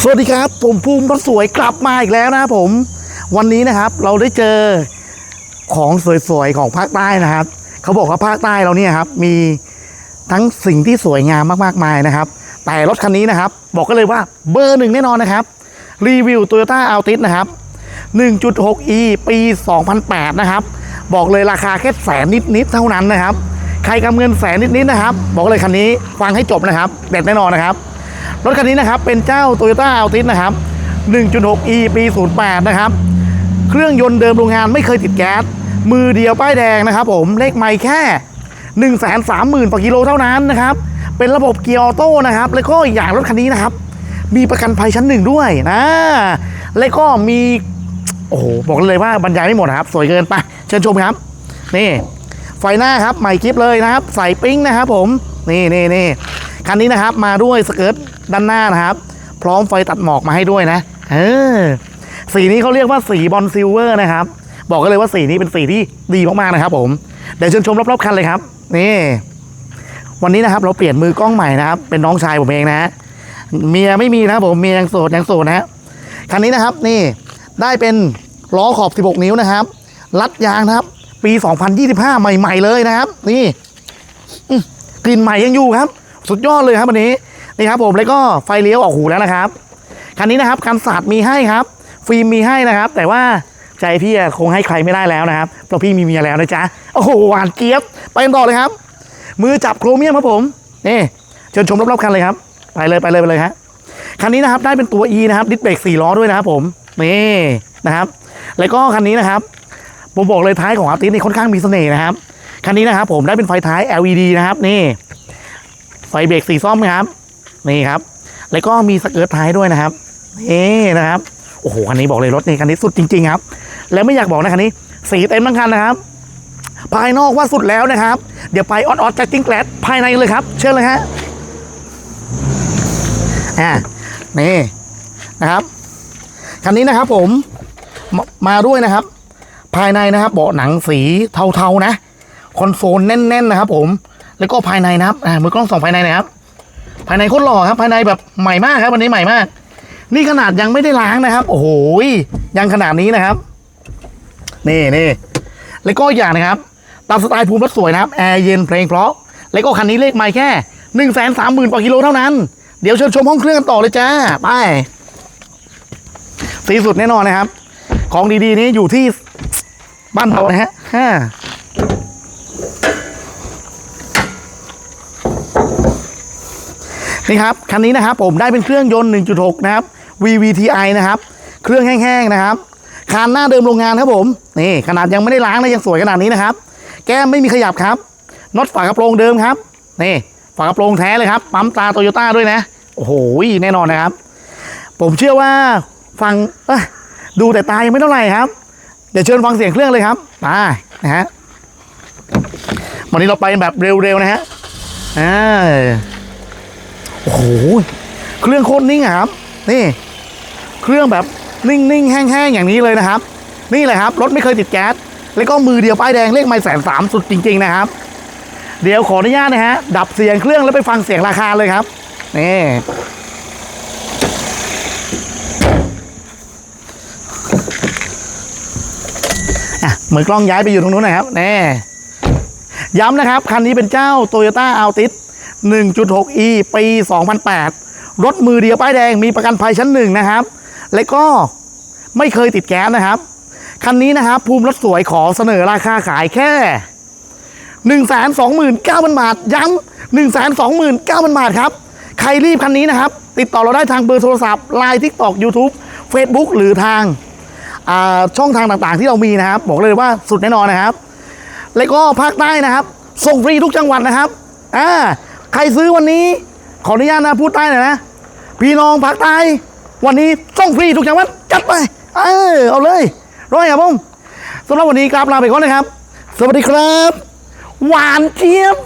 สวัสดีครับ ผมภูมิพระสวยกลับมาอีกแล้วนะผม วันนี้นะครับเราได้เจอของสวยๆของภาคใต้นะครับ เขาบอกว่าภาคใต้เราเนี่ยครับ มีทั้งสิ่งที่สวยงามมากๆมายนะครับ แต่รถคันนี้นะครับ บอกกันเลยว่าเบอร์หนึ่งแน่นอนนะครับ รีวิว Toyota Altis นะครับ 1.6e ปี 2008 นะครับ บอกเลยราคาแค่แสนนิดๆเท่านั้นนะครับ ใครกำเงินแสนนิดๆนะครับ บอกเลยคันนี้ฟังให้จบนะครับเด็ดแน่นอนนะครับ รถคันนี้นะครับเป็นเจ้า Toyota Altis นะครับ 1.6e ปี 08 นะครับ เครื่องยนต์เดิมโรงงานไม่เคยติดแก๊ส มือเดียวป้ายแดงนะครับผม เลขไม่แค่ 1 3 0 0 0 0ต่อกิโลเท่านั้นนะครับ เป็นระบบเกียร์ออโต้นะครับ แล้วก็อีกอย่างรถคันนี้นะครับ มีประกันภัยชั้นหนึ่งด้วยนะ แล้วก็มี โอ้โห บอกเลยว่าบรรยายไม่หมดนะครับ สวยเกินไป เชิญชมครับ นี่ไฟหน้าครับใหม่กิฟเลยนะครับ ใส่ปิ้งนะครับผม นี่นี่นี่คันนี้นะครับมาด้วยสเกิร์ต ด้านหน้านะครับ พร้อมไฟตัดหมอกมาให้ด้วยนะ เออ สีนี้เขาเรียกว่าสีบอลซิลเวอร์นะครับ บอกกันเลยว่าสีนี้เป็นสีที่ดีมากๆนะครับ ผม เดี๋ยวเชิญชมรอบๆคันเลยครับ นี่ วันนี้นะครับ เราเปลี่ยนมือกล้องใหม่นะครับ เป็นน้องชายผมเองนะเมียไม่มีนะครับผมเมียยังโสดยังโสดนะฮะคันนี้นะครับนี่ได้เป็นล้อขอบ 16 นิ้วนะครับรัดยางนะครับ ปี 2025 ใหม่ ๆ เลยนะครับ นี่กลิ่นใหม่ยังอยู่ครับ สุดยอดเลยครับวันนี้ นี่ครับผมแล้วก็ไฟเลี้ยวออกหูแล้วนะครับคันนี้นะครับกันศาสตร์มีให้ครับ ฟิล์มมีให้นะครับ แต่ว่าใจพี่คงให้ใครไม่ได้แล้วนะครับเพราะพี่มีเมียแล้วนะจ๊ะโอ้โหหวานเจี๊ยบไปกันต่อเลยครับ มือจับโครเมียมครับผมนี่เชิญชมรอบๆคันเลยครับ ไปเลยไปเลยไปเลยฮะคันนี้นะครับได้เป็นตัว E นะครับดิสเบรก4ล้อด้วยนะครับผมนี่นะครับ แล้วก็คันนี้นะครับผมบอกเลยท้ายของอาร์ติสนี่ค่อนข้างมีเสน่ห์นะครับคันนี้นะครับผมได้เป็นไฟท้าย LED นะครับนี่ไฟเบรกสีส้มนะครับ นี่ครับ แล้วก็มีสเกิร์ตท้ายด้วยนะครับนี่นะครับโอ้โหคันนี้บอกเลยรถนี่คันนี้สุดจริงๆครับ แล้วไม่อยากบอกนะคันนี้สีเต็มทั้งคันนะครับ ภายนอกว่าสุดแล้วนะครับ เดี๋ยวไปออดออดแจ็คกิ้งแกลดภายในเลยครับ เชิญเลยฮะอ่านี่นะครับคันนี้นะครับผมมามาด้วยนะครับ ภายในนะครับเบาะหนังสีเทาๆนะ คอนโซลแน่นๆนะครับ ผม แล้วก็ภายในนะครับอ่ามือกล้องส่องภายในนะครับ ภายในโคตรหล่อครับภายในแบบใหม่มากครับวันนี้ใหม่มาก นี่ขนาดยังไม่ได้ล้างนะครับ โอ้โหยังขนาดนี้นะครับ นี่นี่แล้วก็อย่างนะครับตามสไตล์ภูมิรถสวยนะครับแอร์เย็นเพลงเพราะแล้วก็คันนี้เลขไม่แค่หนึ่งแสนสามหมื่นต่อกิโลเท่านั้น เดี๋ยวเชิญชมห้องเครื่องกันต่อเลยจ้าไปสีสุดแน่นอนนะครับ ของดีๆนี้อยู่ที่บ้านเรานะฮะฮ่า นี่ครับคันนี้นะครับผมได้เป็นเครื่องยนต์ 1.6 นะครับ VVTi นะครับ เครื่องแห้งๆนะครับคานหน้าเดิมโรงงานครับผมนี่ขนาดยังไม่ได้ล้างนะยังสวยขนาดนี้นะครับ แก้มไม่มีขยับครับน็อตฝากระโปรงเดิมครับนี่ฝากระโปรงแท้เลยครับปั๊มตาโตโยต้าด้วยนะโอ้โหแน่นอนนะครับ ผมเชื่อว่าฟังดูแต่ตายังไม่เท่าไหร่ครับเดี๋ยวเชิญฟังเสียงเครื่องเลยครับไปนะฮะวันนี้เราไปแบบเร็วๆนะฮะอ่า โอ้โหเครื่องโคตรนิ่งอะครับ นี่ เครื่องแบบนิ่งๆแห้งๆอย่างนี้เลยนะครับ นี่เลยครับ รถไม่เคยติดแก๊สแล้วก็มือเดียวป้ายแดงเลขไม่แสนสามสุดจริง ๆ นะครับ เดี๋ยวขออนุญาตนะฮะดับเสียงเครื่องแล้วไปฟังเสียงราคาเลยครับนี่อะมือนกล้องย้ายไปอยู่ตรงนู้นนะครับแน่ย้ำนะครับ คันนี้เป็นเจ้า Toyota Altis 1.6e ปี 2008 รถมือเดียวป้ายแดงมีประกันภัยชั้นหนึ่งนะครับ และก็ไม่เคยติดแก๊สนะครับ คันนี้นะครับภูมิรถสวยขอเสนอราคาขายแค่ 1 2 9 0 0 0 บาท ย้ำ1 2 9 0 0 0 บาทครับ ใครรีบคันนี้นะครับ ติดต่อเราได้ทางเบอร์โทรศัพท์ Line TikTok YouTube Facebook หรือทางช่องทางต่างๆที่เรามีนะครับ บอกเลยว่าสุดแน่นอนนะครับ แล้วก็ภาคใต้นะครับ ส่งฟรีทุกจังหวัดนะครับ อ่า ใครซื้อวันนี้ ขออนุญาตนะพูดใต้หน่อยนะ พี่น้องภาคใต้วันนี้ส่งฟรีทุกจังหวัดจัดไป เออเอาเลย ร้อยครับผมสำหรับวันนี้กราบลาไปก่อนนะครับ สวัสดีครับ หวานเจี๊ยบ